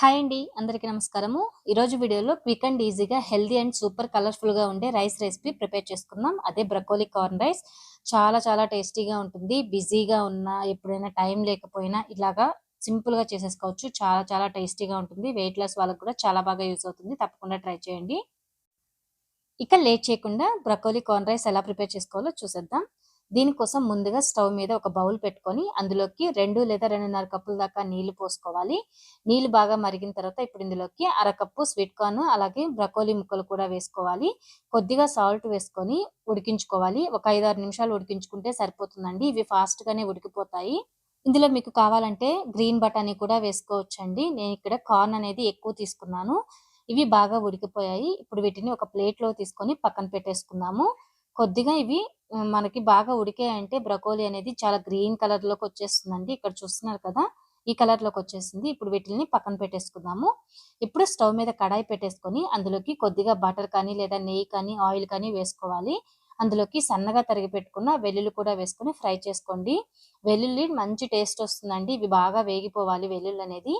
Hi అండి అందరికీ నమస్కారము. ఈరోజు వీడియోలో క్విక్ అండ్ ఈజీగా హెల్దీ అండ్ సూపర్ కలర్ఫుల్గా ఉండే రైస్ రెసిపీ ప్రిపేర్ చేసుకుందాం. అదే బ్రకోలీ కార్న్ రైస్. చాలా చాలా టేస్టీగా ఉంటుంది. బిజీగా ఉన్నా ఎప్పుడైనా టైం లేకపోయినా ఇలాగా సింపుల్గా చేసేసుకోవచ్చు. చాలా చాలా టేస్టీగా ఉంటుంది. వెయిట్ లాస్ వాళ్ళకి కూడా చాలా బాగా యూస్ అవుతుంది. తప్పకుండా ట్రై చేయండి. ఇక లేట్ చేయకుండా బ్రకోలీ కార్న్ రైస్ ఎలా ప్రిపేర్ చేసుకోవాలో చూసేద్దాం. దీనికోసం ముందుగా స్టవ్ మీద ఒక బౌల్ పెట్టుకొని అందులోకి రెండు లేదా రెండున్నర కప్పుల దాకా నీళ్ళు పోసుకోవాలి. నీళ్ళు బాగా మరిగిన తర్వాత ఇప్పుడు ఇందులోకి అరకప్పు స్వీట్ కార్న్ అలాగే బ్రకోలీ ముక్కలు కూడా వేసుకోవాలి. కొద్దిగా సాల్ట్ వేసుకొని ఉడికించుకోవాలి. ఒక ఐదారు నిమిషాలు ఉడికించుకుంటే సరిపోతుందండి. ఇవి ఫాస్ట్ గానే ఉడికిపోతాయి. ఇందులో మీకు కావాలంటే గ్రీన్ బటానీ కూడా వేసుకోవచ్చండి. నేను ఇక్కడ కార్న్ అనేది ఎక్కువ తీసుకున్నాను. ఇవి బాగా ఉడికిపోయాయి. ఇప్పుడు వీటిని ఒక ప్లేట్లో తీసుకొని పక్కన పెట్టేసుకుందాము. కొద్దిగా ఇవి మనకి బాగా ఉడికాయంటే బ్రకోలీ అనేది చాలా గ్రీన్ కలర్లోకి వచ్చేస్తుందండి. ఇక్కడ చూస్తున్నారు కదా ఈ కలర్లోకి వచ్చేసింది. ఇప్పుడు వీటిని పక్కన పెట్టేసుకుందాము. ఇప్పుడు స్టవ్ మీద కడాయి పెట్టేసుకొని అందులోకి కొద్దిగా బటర్ కానీ లేదా నెయ్యి కానీ ఆయిల్ కానీ వేసుకోవాలి. అందులోకి సన్నగా తరిగి పెట్టుకున్న వెల్లుల్లి కూడా వేసుకొని ఫ్రై చేసుకోండి. వెల్లుల్లి మంచి టేస్ట్ వస్తుందండి. ఇవి బాగా వేగిపోవాలి వెల్లుల్లి అనేది.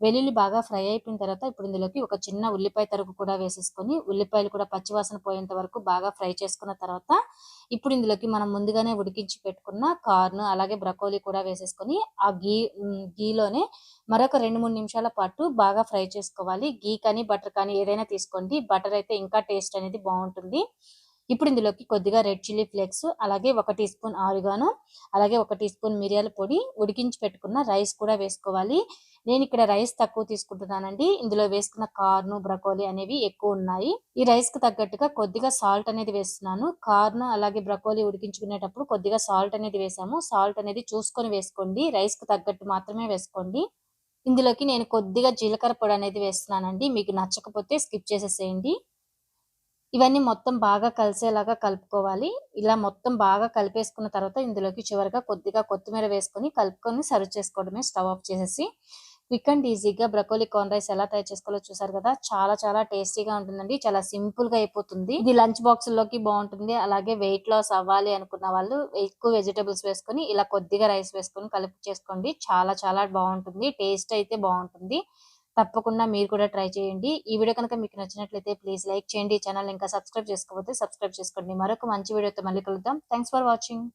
వెల్లుల్లి బాగా ఫ్రై అయిపోయిన తర్వాత ఇప్పుడు ఇందులోకి ఒక చిన్న ఉల్లిపాయ తరుగు కూడా వేసేసుకొని ఉల్లిపాయలు కూడా పచ్చివాసన పోయేంత వరకు బాగా ఫ్రై చేసుకున్న తర్వాత ఇప్పుడు ఇందులోకి మనం ముందుగానే ఉడికించి పెట్టుకున్న కార్న్ అలాగే బ్రకోలీ కూడా వేసేసుకొని ఆ గీ గీలోనే మరొక రెండు మూడు నిమిషాల పాటు బాగా ఫ్రై చేసుకోవాలి. గీ కానీ బటర్ కానీ ఏదైనా తీసుకోండి. బటర్ అయితే ఇంకా టేస్ట్ అనేది బాగుంటుంది. ఇప్పుడు ఇందులోకి కొద్దిగా రెడ్ చిల్లీ ఫ్లేక్స్ అలాగే ఒక టీ స్పూన్ ఆరిగాను అలాగే ఒక టీ స్పూన్ మిరియాల పొడి ఉడికించి పెట్టుకున్న రైస్ కూడా వేసుకోవాలి. నేను ఇక్కడ రైస్ తక్కువ తీసుకుంటున్నానండి. ఇందులో వేసుకున్న కార్న్ బ్రకోలీ అనేవి ఎక్కువ ఉన్నాయి. ఈ రైస్కు తగ్గట్టుగా కొద్దిగా సాల్ట్ అనేది వేస్తున్నాను. కార్న్ అలాగే బ్రకోలీ ఉడికించుకునేటప్పుడు కొద్దిగా సాల్ట్ అనేది వేసాము. సాల్ట్ అనేది చూసుకొని వేసుకోండి. రైస్కు తగ్గట్టు మాత్రమే వేసుకోండి. ఇందులోకి నేను కొద్దిగా జీలకర్ర పొడి అనేది వేస్తున్నానండి. మీకు నచ్చకపోతే స్కిప్ చేసేసేయండి. ఇవన్నీ మొత్తం బాగా కలిసేలాగా కలుపుకోవాలి. ఇలా మొత్తం బాగా కలిపేసుకున్న తర్వాత ఇందులోకి చివరిగా కొద్దిగా కొత్తిమీర వేసుకొని కలుపుకొని సర్వ్ చేసుకోవడమే స్టవ్ ఆఫ్ చేసేసి. క్విక్ అండ్ ఈజీగా బ్రకోలీ కార్న్ రైస్ ఎలా తయారు చేసుకోవాలో చూసారు కదా? చాలా చాలా టేస్టీగా ఉంటుందండి. చాలా సింపుల్గా అయిపోతుంది. ఇది లంచ్ బాక్స్లోకి బాగుంటుంది. అలాగే వెయిట్ లాస్ అవ్వాలి అనుకున్న వాళ్ళు ఎక్కువ వెజిటబుల్స్ వేసుకొని ఇలా కొద్దిగా రైస్ వేసుకొని కలిపి చేసుకోండి. చాలా చాలా బాగుంటుంది. టేస్ట్ అయితే బాగుంటుంది. తప్పకుండా మీరు కూడా ట్రై చేయండి. ఈ వీడియో కనుక మీకు నచ్చినట్లయితే ప్లీజ్ లైక్ చేయండి. ఛానల్ ఇంకా సబ్స్క్రైబ్ చేసుకోకపోతే సబ్స్క్రైబ్ చేసుకోండి. మరొక మంచి వీడియోతో మళ్ళీ కలుద్దాం. Thanks for watching.